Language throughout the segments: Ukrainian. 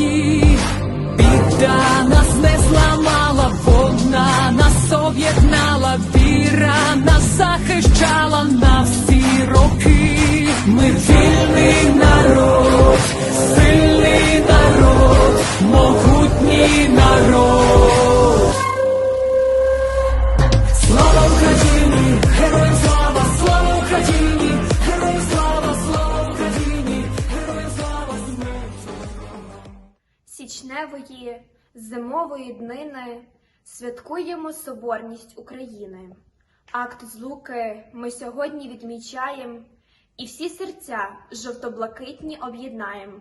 її. Біда січневої зимової днини святкуємо Соборність України. Акт злуки ми сьогодні відмічаємо, і всі серця жовто-блакитні об'єднаємо.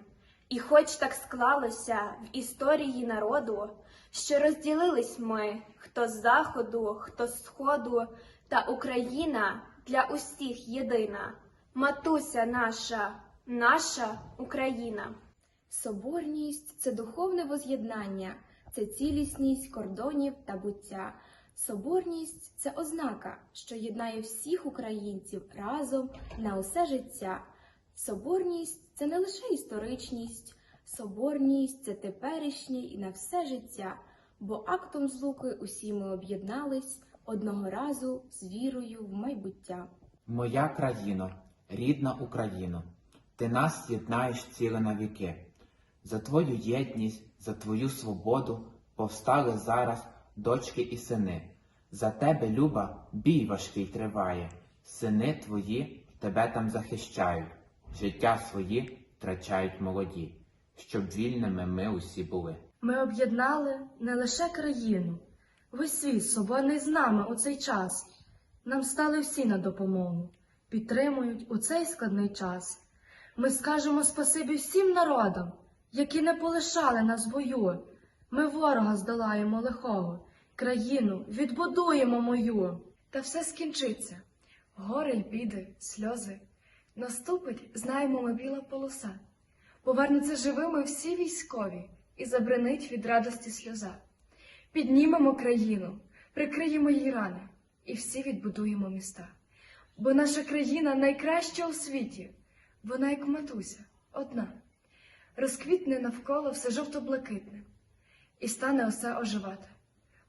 І хоч так склалося в історії народу, що розділились ми, хто з заходу, хто з сходу, та Україна для усіх єдина, матуся наша, наша Україна. Соборність це духовне воз'єднання, це цілісність кордонів та буття. Соборність це ознака, що єднає всіх українців разом на усе життя. Соборність це не лише історичність, соборність це теперішнє і на все життя, бо актом злуки усі ми об'єднались одного разу з вірою в майбуття. Моя країно, рідна Україно, ти нас єднаєш ціле на віки. За твою єдність, за твою свободу повстали зараз дочки і сини. За тебе, Люба, бій важкий триває. Сини твої тебе там захищають, життя свої втрачають молоді, щоб вільними ми усі були. Ми об'єднали не лише країну, весь світ соборний з нами у цей час. Нам стали всі на допомогу, підтримують у цей складний час. Ми скажемо спасибі всім народам, які не полишали нас бою. Ми ворога здолаємо лихого, країну відбудуємо мою. Та все скінчиться. Горе й біди, сльози. Наступить, знаємо ми біла полоса. Повернуться живими всі військові і забринить від радості сльоза. Піднімемо країну, прикриємо її рани і всі відбудуємо міста. Бо наша країна найкраща у світі, вона як матуся, одна. Розквітне навколо все жовто-блакитне, і стане усе оживати.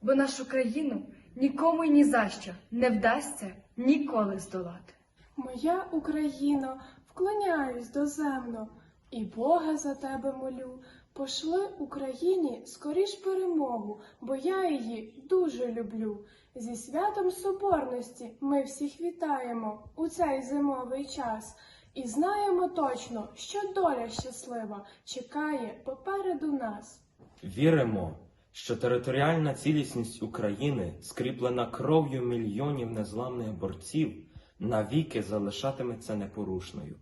Бо нашу країну нікому й ні за що не вдасться ніколи здолати. Моя Україно, вклоняюсь доземно, і Бога за тебе молю. Пошли Україні скоріш перемогу, бо я її дуже люблю. Зі святом Соборності ми всіх вітаємо у цей зимовий час. І знаємо точно, що доля щаслива чекає попереду нас. Віримо, що територіальна цілісність України, скріплена кров'ю мільйонів незламних борців, навіки залишатиметься непорушною.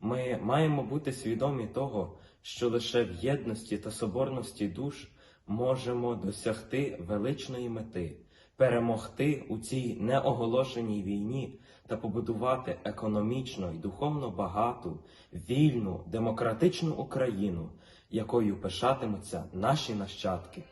Ми маємо бути свідомі того, що лише в єдності та соборності душ можемо досягти величної мети, перемогти у цій неоголошеній війні та побудувати економічно і духовно багату, вільну, демократичну Україну, якою пишатимуться наші нащадки.